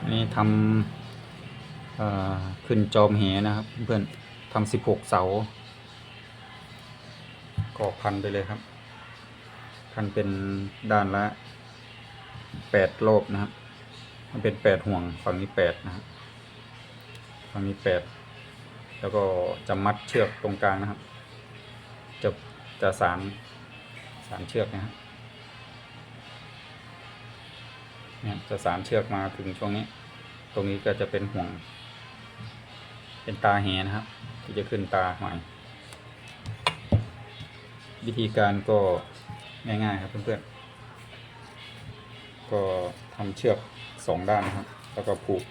อันนี้ทำขึ้นจอมแหนะครับ เพื่อนทำสิบหกเสาก็พันไปเลยครับ พันเป็นด้านละแปดรอบนะครับ มันเป็นแปดห่วงฝั่งนี้แปดนะครับฝั่งนี้แปดแล้วก็จะมัดเชือกตรงกลางนะครับ จะจะสารสารเชือกนะครับ เนี่ยจะสารเชือกมาถึงช่วงนี้ ตรงนี้ก็จะเป็นห่วง เป็นตาแหนะครับ ที่จะขึ้นตาหอยวิธีการก็ง่ายๆครับเพื่อนๆ ก็ทำเชือกสองด้านนะครับ แล้วก็ผูก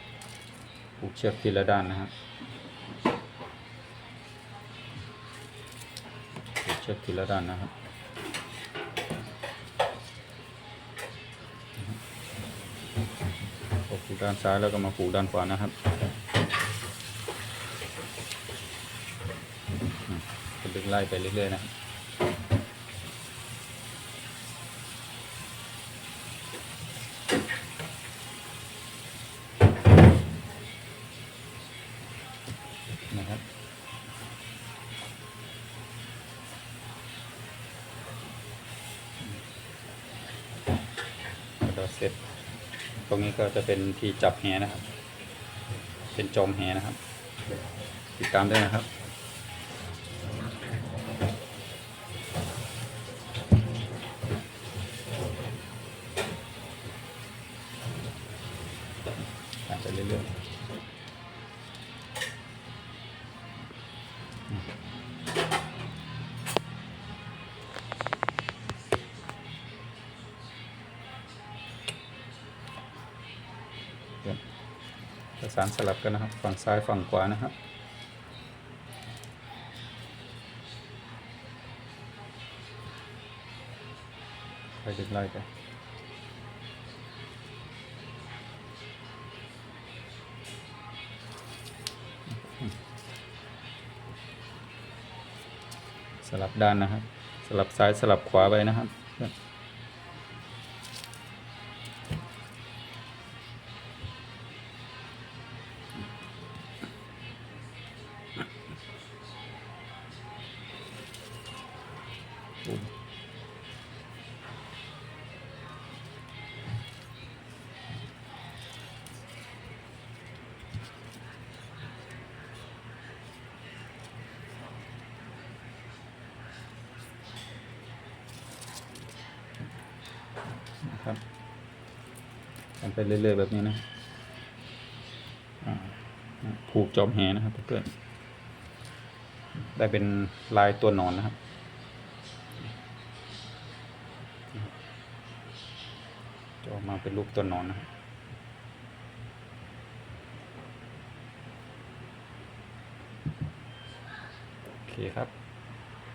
ผูกเชือกทีละด้านนะครับผูกเชือกทีละด้านนะครับ ผูกด้านซ้ายแล้วก็มาผูกด้านขวานะครับอืมก็ดึงไล่ไปเรื่อยๆนะนะครับเสร็จ ตรงนี้ก็จะเป็นที่จับแหนะครับ เป็นจอมแหนะครับ ติดตามได้นะครับ ประสานสลับกันนะครับ ฝั่งซ้ายฝั่งขวานะครับไปดึงไล่ไปสลับด้านนะครับ สลับซ้ายสลับขวาไปนะครับ นะครับทำไปเรื่อยๆแบบนี้นะอ่าผูกจอมแหนะครับเพื่อนได้เป็นลายตัวหนอนนะครับ จะ ออกมาเป็นรูปตัวนอนนะโอเคครับ